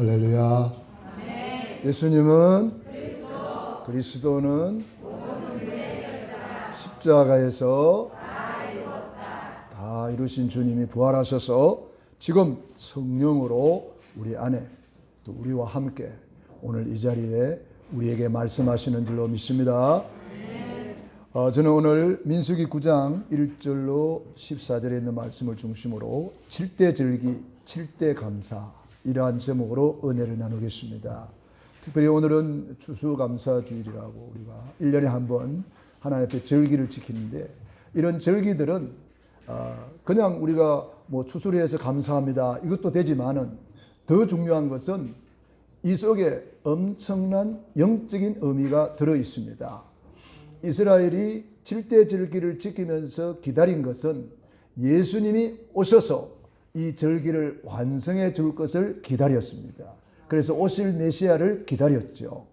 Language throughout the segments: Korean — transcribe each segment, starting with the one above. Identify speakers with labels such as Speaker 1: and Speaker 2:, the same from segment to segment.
Speaker 1: 할렐루야. 예수님은 그리스도는 십자가에서 다 이루신 주님이 부활하셔서 지금 성령으로 우리 안에 또 우리와 함께 오늘 이 자리에 우리에게 말씀하시는 줄로 믿습니다. 어, 저는 오늘 민수기 9장 1절로 14절에 있는 말씀을 중심으로 7대 절기, 7대 감사 이러한 제목으로 은혜를 나누겠습니다. 특별히 오늘은 추수감사주일이라고 우리가 1년에 한 번 하나님 앞에 절기를 지키는데 이런 절기들은 어, 그냥 우리가 뭐 추수를 해서 감사합니다 이것도 되지만은 더 중요한 것은 이 속에 엄청난 영적인 의미가 들어 있습니다. 이스라엘이 7대 절기를 지키면서 기다린 것은 예수님이 오셔서 이 절기를 완성해 줄 것을 기다렸습니다. 그래서 오실 메시아를 기다렸죠.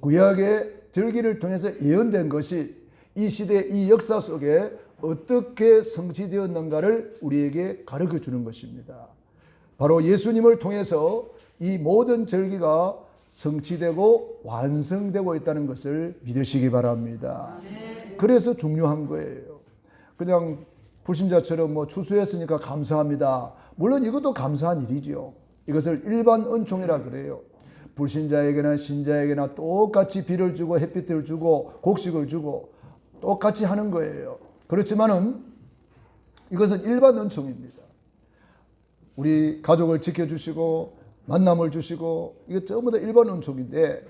Speaker 1: 구약의 절기를 통해서 예언된 것이 이 시대 이 역사 속에 어떻게 성취되었는가를 우리에게 가르쳐 주는 것입니다. 바로 예수님을 통해서 이 모든 절기가 성취되고 완성되고 있다는 것을 믿으시기 바랍니다. 그래서 중요한 거예요. 그냥 불신자처럼 뭐 추수했으니까 감사합니다. 물론 이것도 감사한 일이죠. 이것을 일반 은총이라 그래요. 불신자에게나 신자에게나 똑같이 비를 주고 햇빛을 주고 곡식을 주고 똑같이 하는 거예요. 그렇지만은 이것은 일반 은총입니다. 우리 가족을 지켜주시고 만남을 주시고 이거 전부 다 일반 은총인데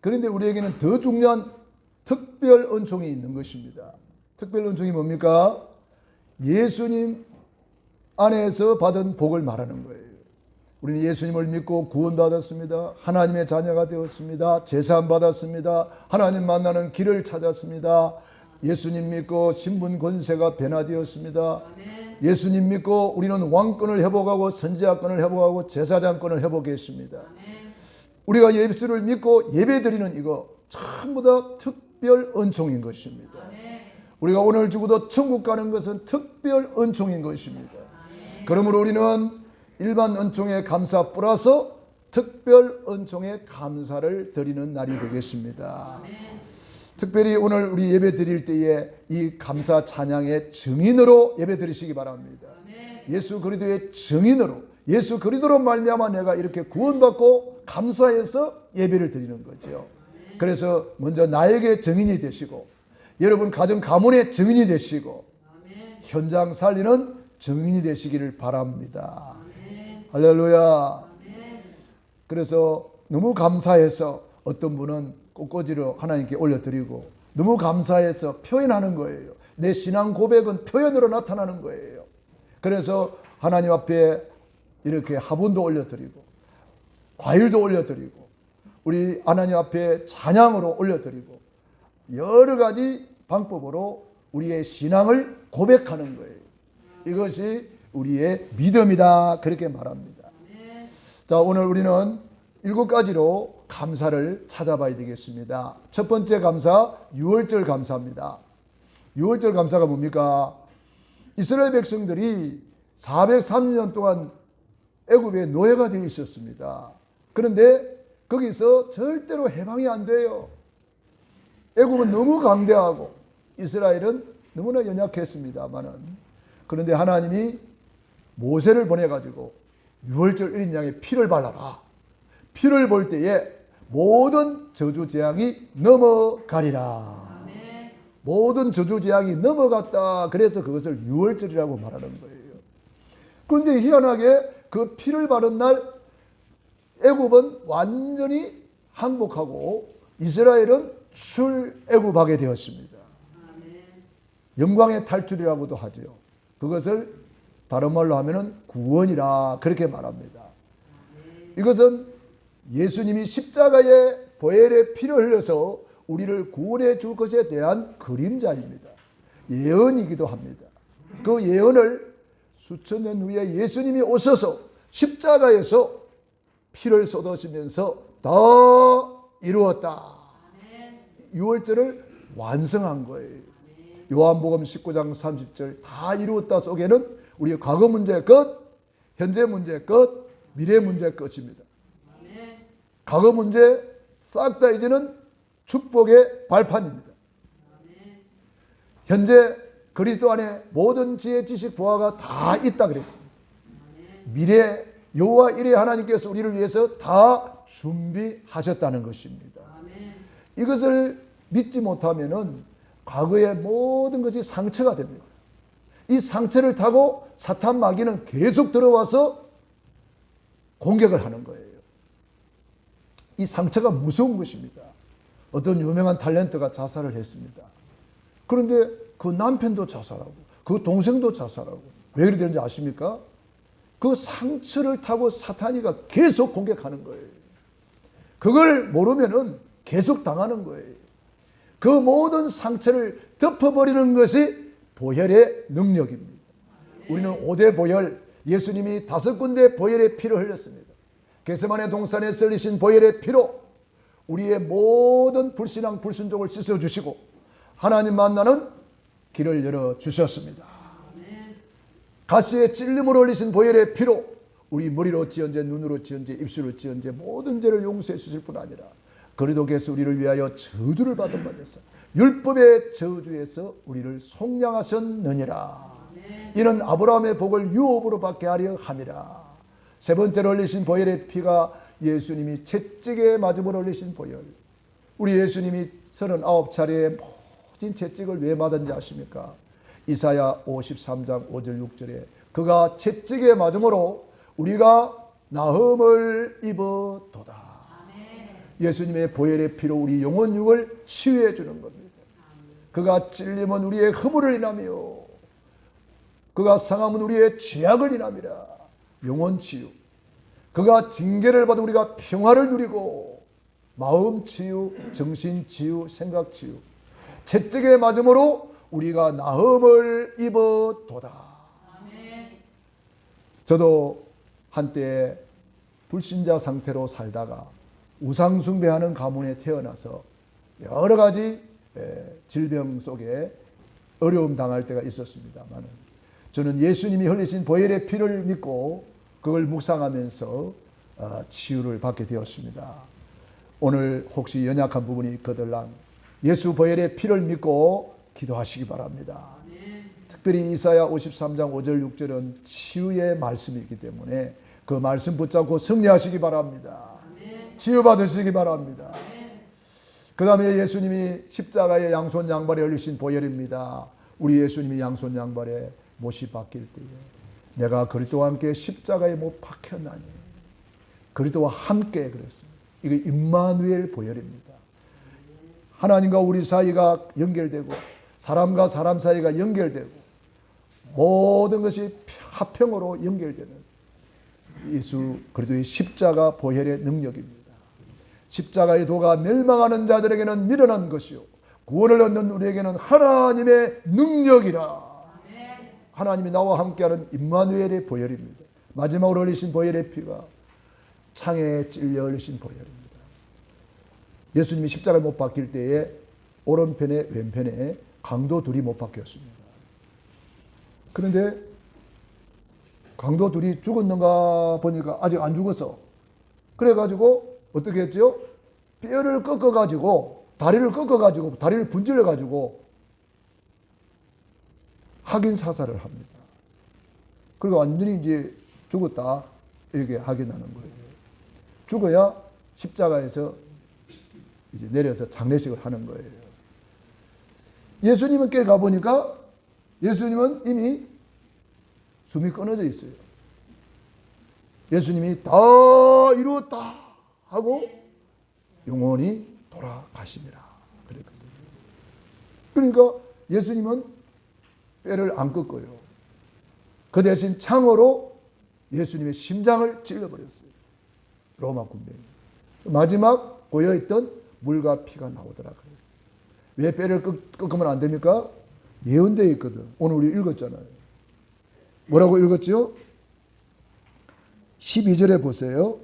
Speaker 1: 그런데 우리에게는 더 중요한 특별 은총이 있는 것입니다. 특별 은총이 뭡니까? 예수님 안에서 받은 복을 말하는 거예요. 우리는 예수님을 믿고 구원받았습니다. 하나님의 자녀가 되었습니다. 제사함 받았습니다. 하나님 만나는 길을 찾았습니다. 예수님 믿고 신분 권세가 변화되었습니다. 예수님 믿고 우리는 왕권을 회복하고 선지자권을 회복하고 제사장권을 회복했습니다. 우리가 예수를 믿고 예배드리는 이거 전부 다 특별 은총인 것입니다. 우리가 오늘 죽어도 천국 가는 것은 특별 은총인 것입니다. 그러므로 우리는 일반 은총에 감사 플러스 특별 은총에 감사를 드리는 날이 되겠습니다. 특별히 오늘 우리 예배 드릴 때에 이 감사 찬양의 증인으로 예배 드리시기 바랍니다. 예수 그리스도의 증인으로 예수 그리스도로 말미암아 내가 이렇게 구원받고 감사해서 예배를 드리는 거죠. 그래서 먼저 나에게 증인이 되시고 여러분 가정 가문의 증인이 되시고 현장 살리는 증인이 되시기를 바랍니다. 할렐루야. 그래서 너무 감사해서 어떤 분은 꽃꽂이로 하나님께 올려드리고 너무 감사해서 표현하는 거예요. 내 신앙 고백은 표현으로 나타나는 거예요. 그래서 하나님 앞에 이렇게 화분도 올려드리고 과일도 올려드리고 우리 하나님 앞에 찬양으로 올려드리고 여러 가지 방법으로 우리의 신앙을 고백하는 거예요. 이것이 우리의 믿음이다. 그렇게 말합니다. 자, 오늘 우리는 일곱 가지로 감사를 찾아봐야 되겠습니다. 첫 번째 감사, 6월절 감사입니다. 6월절 감사가 뭡니까? 이스라엘 백성들이 403년 동안 애굽의 노예가 되어 있었습니다. 그런데 거기서 절대로 해방이 안 돼요. 애굽은 너무 강대하고 이스라엘은 너무나 연약했습니다만은 그런데 하나님이 모세를 보내 가지고 6월절 1인 양의 피를 발라라. 피를 볼 때에 모든 저주 재앙이 넘어가리라. 모든 저주 재앙이 넘어갔다. 그래서 그것을 6월절이라고 말하는 거예요. 그런데 희한하게 그 피를 바른 날 애굽은 완전히 항복하고 이스라엘은 출애굽하게 되었습니다. 영광의 탈출이라고도 하죠. 그것을 다른 말로 하면은 구원이라 그렇게 말합니다. 이것은 예수님이 십자가에 보혈의 피를 흘려서 우리를 구원해 줄 것에 대한 그림자입니다. 예언이기도 합니다. 그 예언을 수천 년 후에 예수님이 오셔서 십자가에서 피를 쏟으시면서 다 이루었다. 6월절을 완성한 거예요. 요한복음 19장 30절 다 이루었다 속에는 우리의 과거 문제 끝, 현재 문제 끝, 미래 문제 끝입니다. 과거 문제 싹 다 이제는 축복의 발판입니다. 현재 그리스도 안에 모든 지혜, 지식, 보화가 다 있다 그랬습니다. 미래 여호와 이레 하나님께서 우리를 위해서 다 준비하셨다는 것입니다. 이것을 믿지 못하면은 과거의 모든 것이 상처가 됩니다. 이 상처를 타고 사탄 마귀는 계속 들어와서 공격을 하는 거예요. 이 상처가 무서운 것입니다. 어떤 유명한 탤런트가 자살을 했습니다. 그런데 그 남편도 자살하고 그 동생도 자살하고 왜 그렇게 되는지 아십니까? 그 상처를 타고 사탄이가 계속 공격하는 거예요. 그걸 모르면은 계속 당하는 거예요. 그 모든 상처를 덮어버리는 것이 보혈의 능력입니다. 우리는 5대 보혈, 예수님이 다섯 군데 보혈의 피를 흘렸습니다. 게세만의 동산에 썰리신 보혈의 피로 우리의 모든 불신앙, 불순종을 씻어주시고 하나님 만나는 길을 열어주셨습니다. 가시에 찔림을 올리신 보혈의 피로 우리 머리로 지언제 눈으로 지언제 입술로 지언제 모든 죄를 용서해 주실 뿐 아니라 그리도께서 우리를 위하여 저주를 받은 바 되사 율법의 저주에서 우리를 속량하셨느니라 이는 아브라함의 복을 유업으로 받게 하려 함이라 세 번째로 흘리신 보혈의 피가 예수님이 채찍에 맞음으로 흘리신 보혈 우리 예수님이 39차례의 모든 채찍을 왜 맞은지 아십니까? 이사야 53장 5절 6절에 그가 채찍에 맞음으로 우리가 나음을 입어도다. 예수님의 보혈의 피로 우리 영혼육을 치유해 주는 겁니다. 그가 찔림은 우리의 허물을 인하며 그가 상함은 우리의 죄악을 인함이라. 영혼 치유. 그가 징계를 받아 우리가 평화를 누리고 마음 치유, 정신 치유, 생각 치유. 채찍에 맞음으로 우리가 나음을 입어도다. 저도 한때 불신자 상태로 살다가 우상숭배하는 가문에 태어나서 여러 가지 질병 속에 어려움 당할 때가 있었습니다만 저는 예수님이 흘리신 보혈의 피를 믿고 그걸 묵상하면서 어, 치유를 받게 되었습니다. 오늘 혹시 연약한 부분이 있거들랑 예수 보혈의 피를 믿고 기도하시기 바랍니다. 특별히 이사야 53장 5절 6절은 치유의 말씀이기 때문에 그 말씀 붙잡고 승리하시기 바랍니다. 치유받으시기 바랍니다. 그 다음에 예수님이 십자가의 양손 양발에 올리신 보혈입니다. 우리 예수님이 양손 양발에 못이 박힐 때에 내가 그리스도와 함께 십자가에 못 박혔나니 그리스도와 함께 그랬습니다. 이거 임마누엘 보혈입니다. 하나님과 우리 사이가 연결되고 사람과 사람 사이가 연결되고 모든 것이 합평으로 연결되는 예수 그리스도의 십자가 보혈의 능력입니다. 십자가의 도가 멸망하는 자들에게는 미련한 것이요 구원을 얻는 우리에게는 하나님의 능력이라. 하나님이 나와 함께하는 임마누엘의 보혈입니다. 마지막으로 흘리신 보혈의 피가 창에 찔려 흘리신 보혈입니다. 예수님이 십자가에 못 박힐 때에 오른편에 왼편에 강도 둘이 못 박혔습니다. 그런데 강도 둘이 죽었는가 보니까 아직 안 죽었어. 그래가지고 어떻게 했죠? 뼈를 꺾어가지고 다리를 꺾어가지고 다리를 분질러가지고 확인 사살을 합니다. 그리고 완전히 이제 죽었다 이렇게 확인하는 거예요. 죽어야 십자가에서 이제 내려서 장례식을 하는 거예요. 예수님은 길 가보니까 예수님은 이미 숨이 끊어져 있어요. 예수님이 다 이루었다 하고 영원히 돌아가시니라. 그랬거든요. 그러니까 예수님은 뼈를 안 꺾어요. 그 대신 창으로 예수님의 심장을 찔러버렸어요. 로마 군병이. 마지막 고여있던 물과 피가 나오더라 그랬어요. 왜 뼈를 꺾 으면 안 됩니까? 예언되어 있거든. 오늘 우리 읽었잖아요. 뭐라고 읽었죠? 12절에 보세요.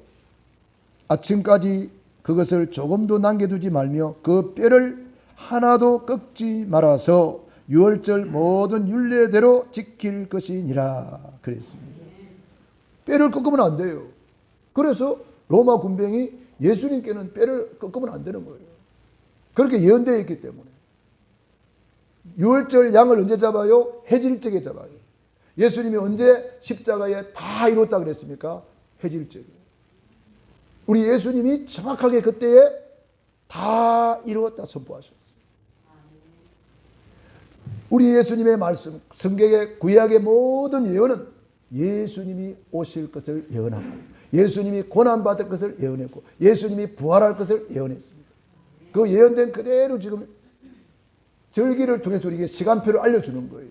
Speaker 1: 아침까지 그것을 조금도 남겨두지 말며 그 뼈를 하나도 꺾지 말아서 유월절 모든 율례대로 지킬 것이니라 그랬습니다. 뼈를 꺾으면 안 돼요. 그래서 로마 군병이 예수님께는 뼈를 꺾으면 안 되는 거예요. 그렇게 예언되어 있기 때문에. 유월절 양을 언제 잡아요? 해질 적에 잡아요. 예수님이 언제 십자가에 다 이뤘다 그랬습니까? 해질 적에. 우리 예수님이 정확하게 그때에 다 이루었다 선포하셨어요. 우리 예수님의 말씀, 성경의 구약의 모든 예언은 예수님이 오실 것을 예언하고 예수님이 고난받을 것을 예언했고 예수님이 부활할 것을 예언했습니다. 그 예언된 그대로 지금 절기를 통해서 우리에게 시간표를 알려주는 거예요.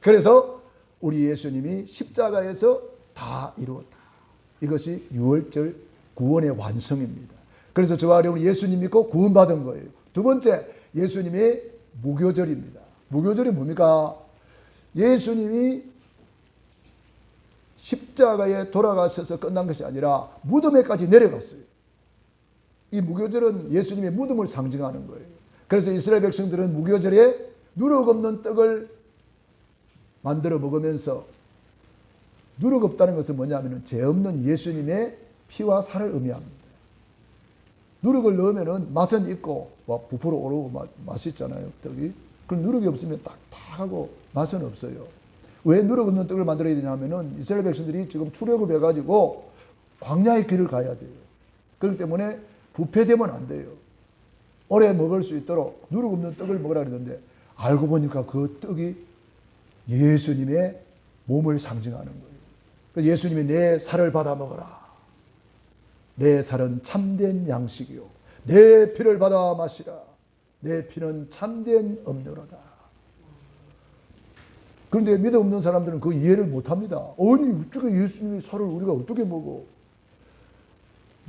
Speaker 1: 그래서 우리 예수님이 십자가에서 다 이루었다. 이것이 6월절 구원의 완성입니다. 그래서 저와 여러분 예수님 믿고 구원받은 거예요. 두 번째, 예수님의 무교절입니다. 무교절이 뭡니까? 예수님이 십자가에 돌아가셔서 끝난 것이 아니라 무덤에까지 내려갔어요. 이 무교절은 예수님의 무덤을 상징하는 거예요. 그래서 이스라엘 백성들은 무교절에 누룩 없는 떡을 만들어 먹으면서 누룩 없다는 것은 뭐냐면 죄 없는 예수님의 피와 살을 의미합니다. 누룩을 넣으면 맛은 있고 부풀어 오르고 맛, 맛있잖아요. 떡이. 그럼 누룩이 없으면 딱딱하고 맛은 없어요. 왜 누룩 없는 떡을 만들어야 되냐면은 이스라엘 백성들이 지금 출애굽 해가지고 광야의 길을 가야 돼요. 그렇기 때문에 부패되면 안 돼요. 오래 먹을 수 있도록 누룩 없는 떡을 먹으라 그러는데 알고 보니까 그 떡이 예수님의 몸을 상징하는 거예요. 예수님이 내 살을 받아 먹어라. 내 살은 참된 양식이요. 내 피를 받아 마시라. 내 피는 참된 음료로다. 그런데 믿음 없는 사람들은 그 이해를 못 합니다. 아니, 어떻게 예수님의 살을 우리가 어떻게 먹어?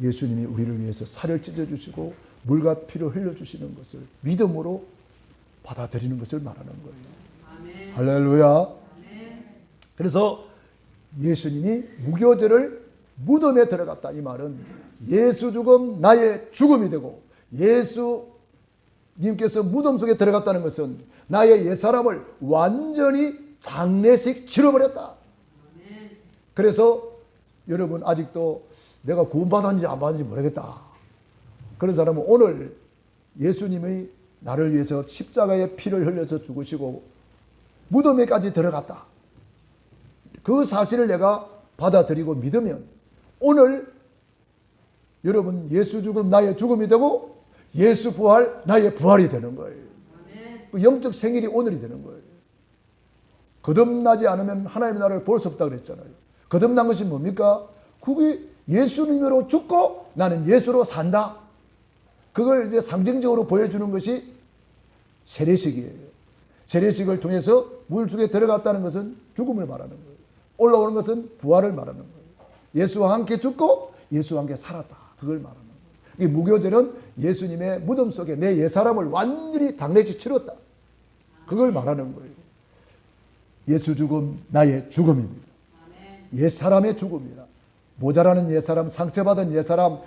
Speaker 1: 예수님이 우리를 위해서 살을 찢어주시고 물과 피를 흘려주시는 것을 믿음으로 받아들이는 것을 말하는 거예요. 할렐루야. 그래서 예수님이 무교절을 무덤에 들어갔다. 이 말은 예수 죽음 나의 죽음이 되고 예수님께서 무덤 속에 들어갔다는 것은 나의 옛사람을 완전히 장례식 치러버렸다. 그래서 여러분 아직도 내가 구원받았는지 안 받았는지 모르겠다. 그런 사람은 오늘 예수님의 나를 위해서 십자가에 피를 흘려서 죽으시고 무덤에까지 들어갔다. 그 사실을 내가 받아들이고 믿으면 오늘 여러분 예수 죽음 나의 죽음이 되고 예수 부활 나의 부활이 되는 거예요. 그 영적 생일이 오늘이 되는 거예요. 거듭나지 않으면 하나님의 나라를 볼 수 없다 그랬잖아요. 거듭난 것이 뭡니까? 그게 예수님으로 죽고 나는 예수로 산다. 그걸 이제 상징적으로 보여주는 것이 세례식이에요. 세례식을 통해서 물 속에 들어갔다는 것은 죽음을 말하는 거예요. 올라오는 것은 부활을 말하는 거예요. 예수와 함께 죽고 예수와 함께 살았다. 그걸 말하는 거예요. 이 무교절은 예수님의 무덤 속에 내 옛사람을 완전히 장례식 치렀다. 그걸 말하는 거예요. 예수 죽음 나의 죽음입니다. 옛사람의 죽음이라. 모자라는 옛사람, 상처받은 옛사람,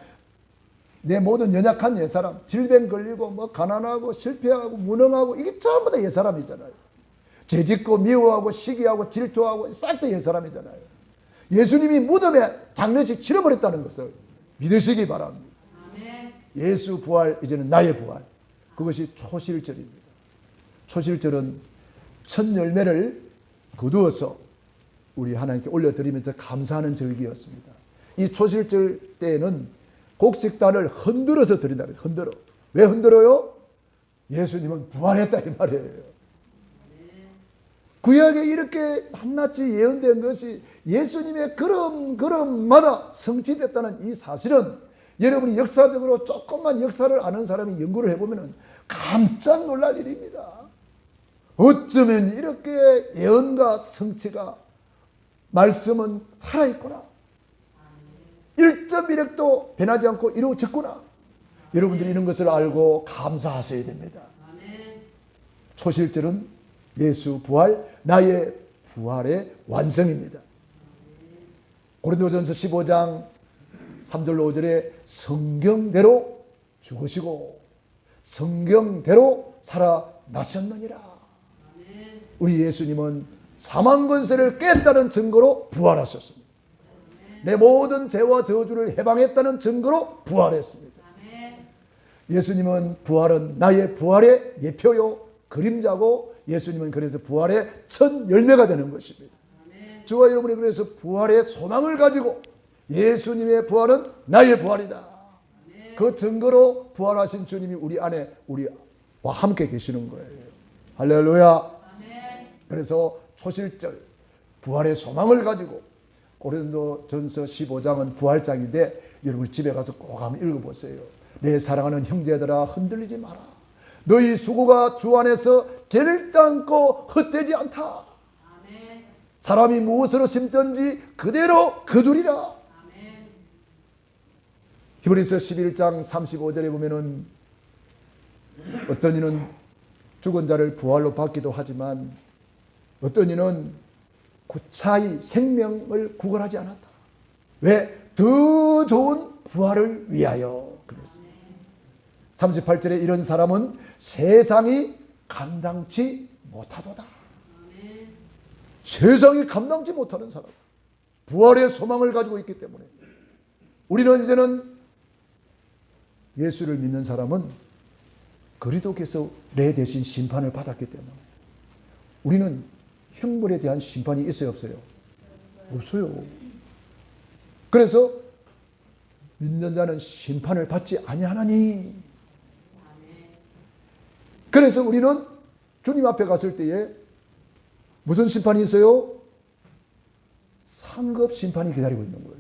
Speaker 1: 내 모든 연약한 옛사람, 질병 걸리고 뭐 가난하고 실패하고 무능하고 이게 전부 다 옛사람이잖아요. 죄짓고 미워하고 시기하고 질투하고 싹 다 옛사람이잖아요. 예수님이 무덤에 장례식 치러버렸다는 것을 믿으시기 바랍니다. 예수 부활 이제는 나의 부활. 그것이 초실절입니다. 초실절은 첫 열매를 거두어서 우리 하나님께 올려드리면서 감사하는 절기였습니다. 이 초실절 때에는 곡식단을 흔들어서 드린다. 흔들어. 왜 흔들어요? 예수님은 부활했다 이 말이에요. 구약에 이렇게 한낱이 예언된 것이 예수님의 걸음 걸음마다 성취됐다는 이 사실은 여러분이 역사적으로 조금만 역사를 아는 사람이 연구를 해보면 깜짝 놀랄 일입니다. 어쩌면 이렇게 예언과 성취가 말씀은 살아있구나. 1.1핵도 변하지 않고 이루어졌구나. 여러분들이 이런 것을 알고 감사하셔야 됩니다. 초실절은 예수 부활, 나의 부활의 완성입니다. 고린도전서 15장 3절로 5절에 성경대로 죽으시고 성경대로 살아나셨느니라. 우리 예수님은 사망 권세를 깼다는 증거로 부활하셨습니다. 내 모든 죄와 저주를 해방했다는 증거로 부활했습니다. 예수님은 부활은 나의 부활의 예표요 그림자고 예수님은 그래서 부활의 첫 열매가 되는 것입니다. 저와 여러분이 그래서 부활의 소망을 가지고 예수님의 부활은 나의 부활이다. 그 증거로 부활하신 주님이 우리 안에 우리와 함께 계시는 거예요. 할렐루야. 그래서 초실절 부활의 소망을 가지고 고린도 전서 15장은 부활장인데 여러분 집에 가서 꼭 한번 읽어보세요. 내 사랑하는 형제들아 흔들리지 마라. 너희 수고가 주 안에서 결단코 헛되지 않다. 사람이 무엇으로 심든지 그대로 거두리라. 히브리서 11장 35절에 보면은 어떤 이는 죽은 자를 부활로 받기도 하지만 어떤 이는 구차히 생명을 구걸하지 않았다. 왜? 더 좋은 부활을 위하여. 38절에 이런 사람은 세상이 감당치 못하도다. 세상이 감당치 못하는 사람. 부활의 소망을 가지고 있기 때문에 우리는 이제는 예수를 믿는 사람은 그리도께서 내 대신 심판을 받았기 때문에 우리는 형벌에 대한 심판이 있어요 없어요? 없어요. 그래서 믿는 자는 심판을 받지 아니하나니 그래서 우리는 주님 앞에 갔을 때에 무슨 심판이 있어요? 상급 심판이 기다리고 있는 거예요.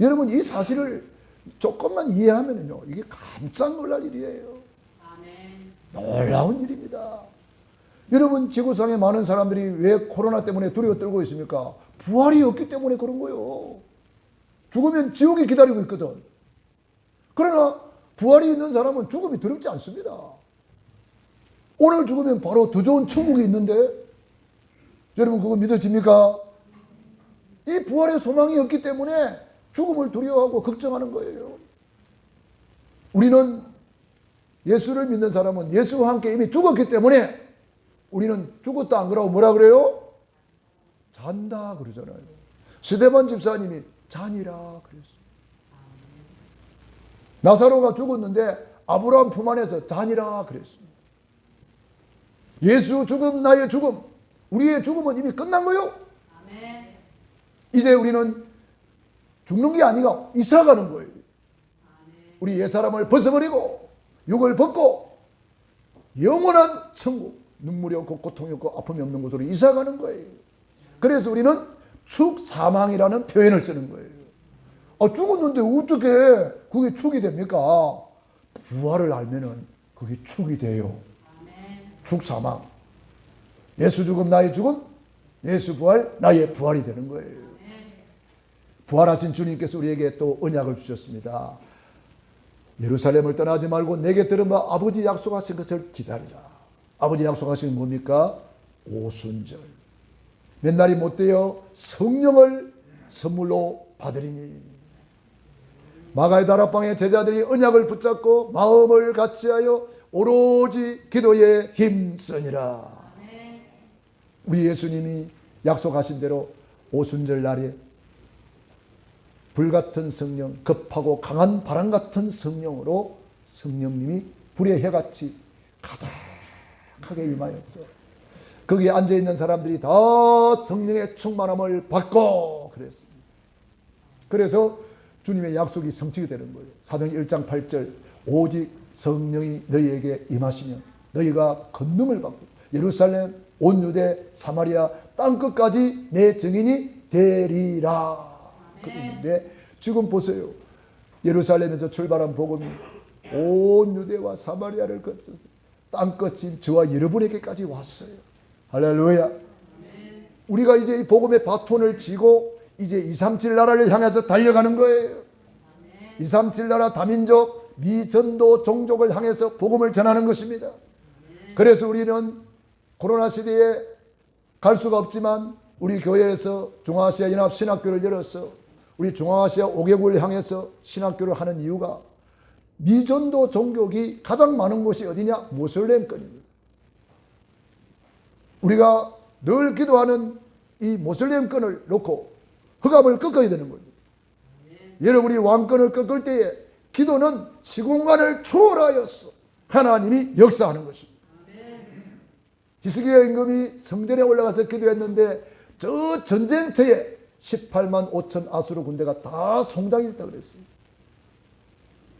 Speaker 1: 여러분 이 사실을 조금만 이해하면요 이게 깜짝 놀랄 일이에요. 놀라운 일입니다. 여러분 지구상에 많은 사람들이 왜 코로나 때문에 두려워 떨고 있습니까? 부활이 없기 때문에 그런 거예요. 죽으면 지옥이 기다리고 있거든. 그러나 부활이 있는 사람은 죽음이 두렵지 않습니다. 오늘 죽으면 바로 더 좋은 천국이 있는데 여러분 그거 믿어집니까? 이 부활의 소망이 없기 때문에 죽음을 두려워하고 걱정하는 거예요. 우리는 예수를 믿는 사람은 예수와 함께 이미 죽었기 때문에 우리는 죽었다 안 그러고 뭐라 그래요? 잔다 그러잖아요. 스데반 집사님이 잔이라 그랬어요. 나사로가 죽었는데 아브라함 품 안에서 잔이라 그랬습니다. 예수 죽음 나의 죽음 우리의 죽음은 이미 끝난 거요. 이제 우리는 죽는 게 아니라 이사 가는 거예요. 우리 옛사람을 벗어버리고 육을 벗고 영원한 천국 눈물이 없고 고통이 없고 아픔이 없는 곳으로 이사 가는 거예요. 그래서 우리는 축사망이라는 표현을 쓰는 거예요. 아, 죽었는데 어떻게 그게 축이 됩니까? 부활을 알면은 그게 축이 돼요. 축사망. 예수 죽음 나의 죽음, 예수 부활 나의 부활이 되는 거예요. 부활하신 주님께서 우리에게 또 언약을 주셨습니다. 예루살렘을 떠나지 말고 내게 들은 아버지 약속하신 것을 기다리라. 아버지 약속하신 뭡니까? 오순절. 몇 날이 못 되어 성령을 선물로 받으리니. 마가의 다락방의 제자들이 언약을 붙잡고 마음을 같이하여 오로지 기도에 힘쓰니라. 우리 예수님이 약속하신 대로 오순절 날에 불같은 성령, 급하고 강한 바람 같은 성령으로 성령님이 불의 해같이 가득하게 임하였어. 거기에 앉아 있는 사람들이 다 성령의 충만함을 받고 그랬습니다. 그래서 주님의 약속이 성취가 되는 거예요. 사도행 1장 8절 오직 성령이 너희에게 임하시면 너희가 권능을 받고 예루살렘 온 유대 사마리아 땅 끝까지 내 증인이 되리라. 그런데 지금 보세요. 예루살렘에서 출발한 복음이 온 유대와 사마리아를 거쳐서 땅끝인 저와 여러분에게까지 왔어요. 할렐루야. 우리가 이제 이 복음의 바톤을 쥐고 이제 237 나라를 향해서 달려가는 거예요. 237 나라 다민족 미전도 종족을 향해서 복음을 전하는 것입니다. 그래서 우리는 코로나 시대에 갈 수가 없지만 우리 교회에서 중앙아시아 연합 신학교를 열어서 우리 중앙아시아 5개국을 향해서 신학교를 하는 이유가 미전도 종족이 가장 많은 곳이 어디냐? 모슬렘권입니다. 우리가 늘 기도하는 이 모슬렘권을 놓고 흑암을 꺾어야 되는 거예요. 여러분이 왕권을 꺾을 때에 기도는 시공간을 초월하였어. 하나님이 역사하는 것입니다. 히스기야 임금이 성전에 올라가서 기도했는데 저 전쟁터에 18만 5천 아수르 군대가 다 송장이 있다 그랬어요.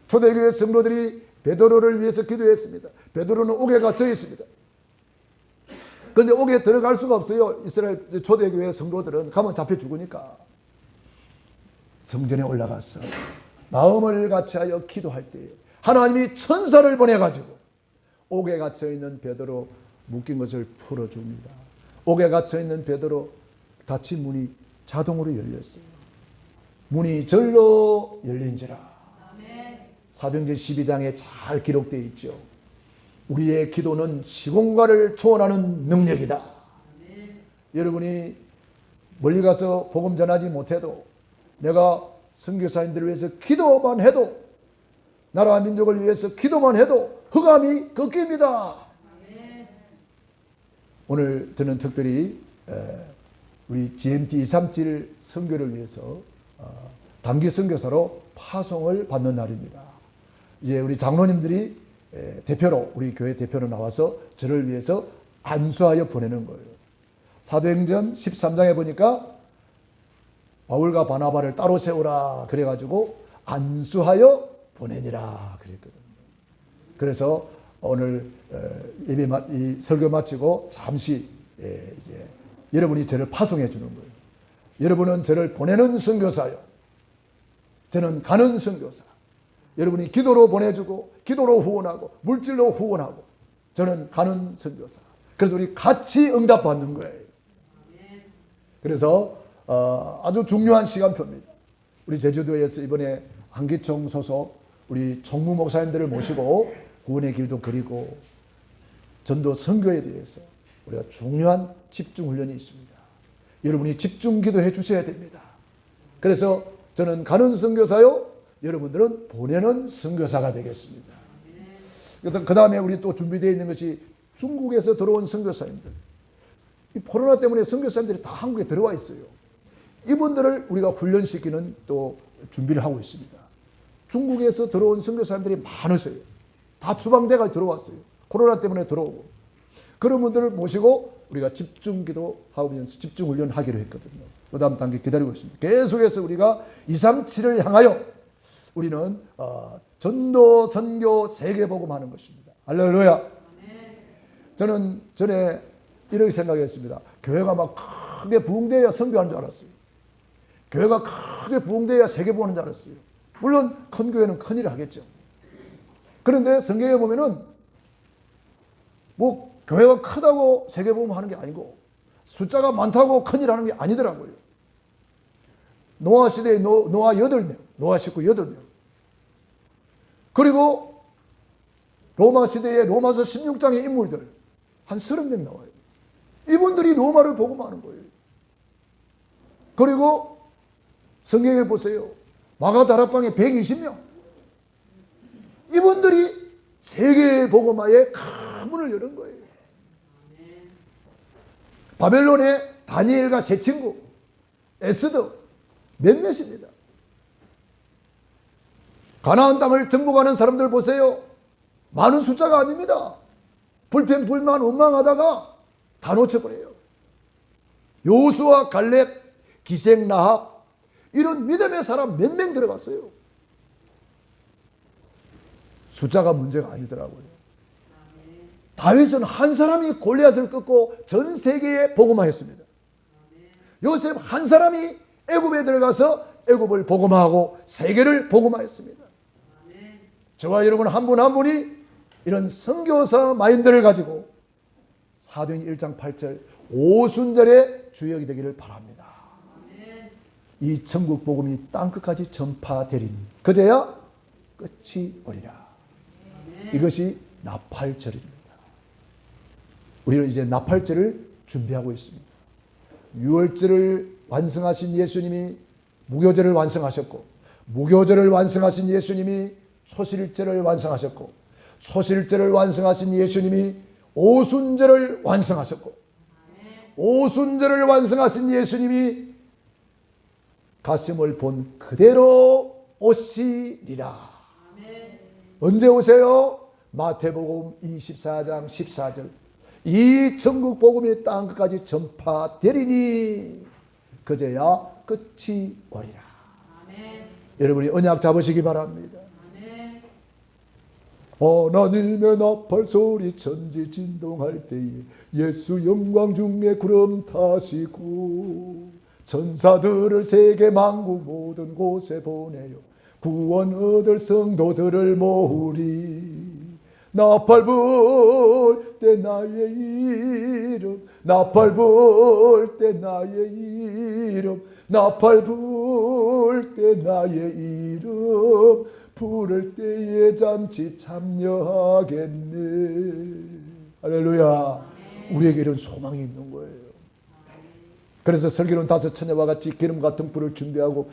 Speaker 1: 초대교회 성도들이 베드로를 위해서 기도했습니다. 베드로는 옥에 갇혀 있습니다. 그런데 옥에 들어갈 수가 없어요. 이스라엘 초대교회 성도들은 가면 잡혀 죽으니까 성전에 올라갔어. 마음을 같이하여 기도할 때에 하나님이 천사를 보내가지고 옥에 갇혀 있는 베드로 묶인 것을 풀어줍니다. 옥에 갇혀 있는 베드로 닫힌 문이 자동으로 열렸어요. 문이 절로 열린지라. 사도행전 12장에 잘 기록되어 있죠. 우리의 기도는 시공간을 초월하는 능력이다. 여러분이 멀리 가서 복음 전하지 못해도 내가 선교사님들을 위해서 기도만 해도 나라 민족을 위해서 기도만 해도 흑암이 꺾입니다. 오늘 저는 특별히 우리 GMT 237 선교를 위해서 어, 단기 선교사로 파송을 받는 날입니다. 이제 우리 장로님들이 대표로 우리 교회 대표로 나와서 저를 위해서 안수하여 보내는 거예요. 사도행전 13장에 보니까 바울과 바나바를 따로 세우라 그래가지고 안수하여 보내니라 그랬거든요. 그래서 오늘 예배 이 설교 마치고 잠시 이제 여러분이 저를 파송해 주는 거예요. 여러분은 저를 보내는 선교사요. 저는 가는 선교사. 여러분이 기도로 보내주고 기도로 후원하고 물질로 후원하고 저는 가는 선교사. 그래서 우리 같이 응답받는 거예요. 그래서 어, 아주 중요한 시간표입니다. 우리 제주도에서 이번에 한기총 소속 우리 총무 목사님들을 모시고 구원의 길도 그리고 전도 선교에 대해서 우리가 중요한 집중 훈련이 있습니다. 여러분이 집중 기도해 주셔야 됩니다. 그래서 저는 가는 선교사요, 여러분들은 보내는 선교사가 되겠습니다. 그 다음에 우리 또 준비되어 있는 것이 중국에서 들어온 선교사님들. 이 코로나 때문에 선교사님들이 다 한국에 들어와 있어요. 이분들을 우리가 훈련시키는 또 준비를 하고 있습니다. 중국에서 들어온 선교사님들이 많으세요. 다 추방대가 들어왔어요. 코로나 때문에 들어오고. 그런 분들을 모시고 우리가 집중 기도 하면서 집중 훈련 하기로 했거든요. 그 다음 단계 기다리고 있습니다. 계속해서 우리가 2, 3, 7을 향하여 우리는 어, 전도, 선교, 세계복음 하는 것입니다. 할렐루야. 저는 전에 이렇게 생각했습니다. 교회가 막 크게 부흥돼야 선교하는 줄 알았어요. 교회가 크게 부흥돼야 세계복음 하는 줄 알았어요. 물론 큰 교회는 큰 일을 하겠죠. 그런데 성경에 보면은 뭐 교회가 크다고 세계복음 하는 게 아니고 숫자가 많다고 큰 일 하는 게 아니더라고요. 노아 시대에 노, 노아 8명, 노아 식구 8명. 그리고 로마 시대에 로마서 16장의 인물들 한 30명 나와요. 이분들이 로마를 복음하는 거예요. 그리고 성경에 보세요. 마가다락방에 120명. 이분들이 세계 복음화의 큰 문을 여는 거예요. 바벨론의 다니엘과 세 친구, 에스더 몇몇입니다. 가나안 땅을 정복하는 사람들 보세요. 많은 숫자가 아닙니다. 불평 불만 원망하다가 다 놓쳐버려요. 요수와 갈렙, 기생 나합 이런 믿음의 사람 몇 명 들어갔어요. 숫자가 문제가 아니더라고요. 다윗은 한 사람이 골리앗을 꺾고 전 세계에 복음화했습니다. 요셉 한 사람이 애굽에 들어가서 애굽을 복음화하고 세계를 복음화했습니다. 저와 여러분 한 분 한 분이 이런 선교사 마인드를 가지고 사도행 1장 8절 오순절의 주역이 되기를 바랍니다. 이 천국 복음이 땅끝까지 전파되리니 그제야 끝이 오리라. 이것이 나팔절입니다. 우리는 이제 나팔절을 준비하고 있습니다. 유월절을 완성하신 예수님이 무교절을 완성하셨고 무교절을 완성하신 예수님이 초실절을 완성하셨고 초실절을 완성하신 예수님이 오순절을 완성하셨고 오순절을 완성하신 예수님이 가슴을 본 그대로 오시리라. 언제 오세요? 마태복음 24장 14절. 이 천국 복음이 땅 끝까지 전파되리니 그제야 끝이 오리라. 여러분이 언약 잡으시기 바랍니다. 하나님의 나팔 소리 천지 진동할 때에 예수 영광 중에 구름 타시고 천사들을 세계 만국 모든 곳에 보내요. 구원 얻을 성도들을 모으리. 나팔 불 때 나의 이름 나팔 불 때 나의 이름 나팔 불 때 나의 이름. 부를 때에 잔치 참여하겠네. 할렐루야. 우리에게 이런 소망이 있는 거예요 그래서 설교는 다섯 처녀와 같이 기름 같은 불을 준비하고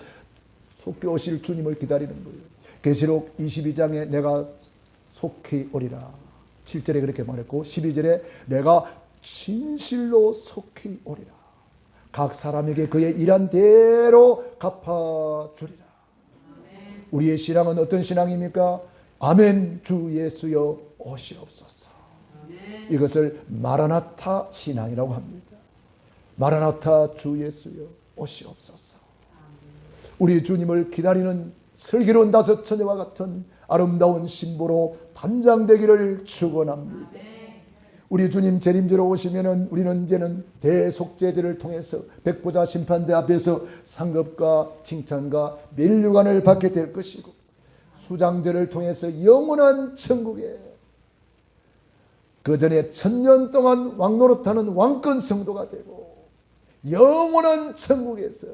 Speaker 1: 속히 오실 주님을 기다리는 거예요. 계시록 22장에 내가 속히 오리라. 7절에 그렇게 말했고 12절에 내가 진실로 속히 오리라. 각 사람에게 그의 일한 대로 갚아주리라. 우리의 신앙은 어떤 신앙입니까? 아멘 주 예수여 오시옵소서. 이것을 마라나타 신앙이라고 합니다 마라나타 주 예수여 오시옵소서 우리 주님을 기다리는 슬기로운 다섯 처녀와 같은 아름다운 신부로 단장되기를 축원합니다. 우리 주님 재림지로 오시면은 우리는 이제는 대속제들을 통해서 백보자 심판대 앞에서 상급과 칭찬과 멸류관을 받게 될 것이고 수장제를 통해서 영원한 천국에 그 전에 천년 동안 왕노릇하는 왕권 성도가 되고 영원한 천국에서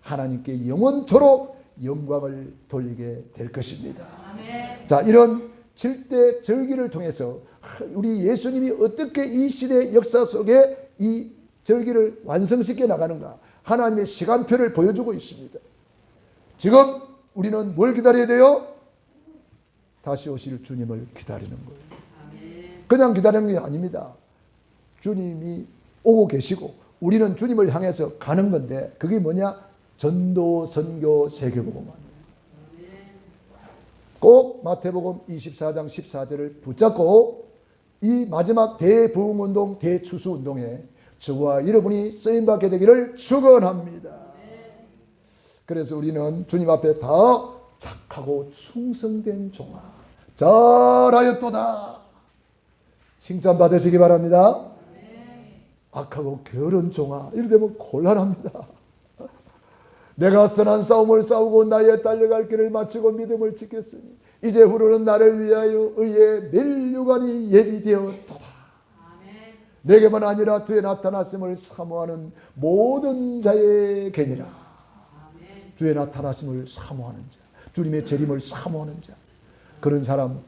Speaker 1: 하나님께 영원토록 영광을 돌리게 될 것입니다. 자, 이런 절대 절기를 통해서 우리 예수님이 어떻게 이 시대 역사 속에 이 절기를 완성시켜 나가는가 하나님의 시간표를 보여주고 있습니다. 지금 우리는 뭘 기다려야 돼요? 다시 오실 주님을 기다리는 거예요. 그냥 기다리는 게 아닙니다. 주님이 오고 계시고 우리는 주님을 향해서 가는 건데 그게 뭐냐? 전도, 선교, 세계복음만. 꼭 마태복음 24장 14절을 붙잡고 이 마지막 대부흥운동, 대추수운동에 저와 여러분이 쓰임받게 되기를 축원합니다. 그래서 우리는 주님 앞에 다 착하고 충성된 종아 잘하였도다 칭찬 받으시기 바랍니다. 악하고 게으른 종아 이러되면 곤란합니다. 내가 선한 싸움을 싸우고 나의 달려갈 길을 마치고 믿음을 지켰으니 이제 후로는 나를 위하여 의의 멸류관이 예비되었도다. 내게만 아니라 뒤에 나타났음을 사모하는 모든 자에게니라. 주의 나타나심을 사모하는 자, 주님의 재림을 사모하는 자, 그런 사람,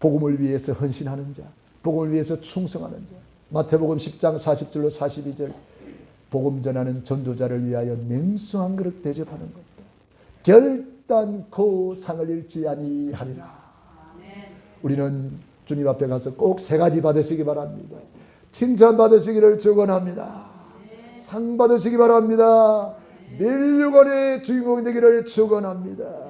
Speaker 1: 복음을 위해서 헌신하는 자, 복음을 위해서 충성하는 자. 마태복음 10장 40절로 42절 복음 전하는 전도자를 위하여 냉수한 그릇 대접하는 것도 결단코 상을 잃지 아니하리라. 우리는 주님 앞에 가서 꼭 세 가지 받으시기 바랍니다. 칭찬 받으시기를 축원합니다. 상 받으시기 바랍니다. 멸류관의 주인공이 되기를 축원합니다.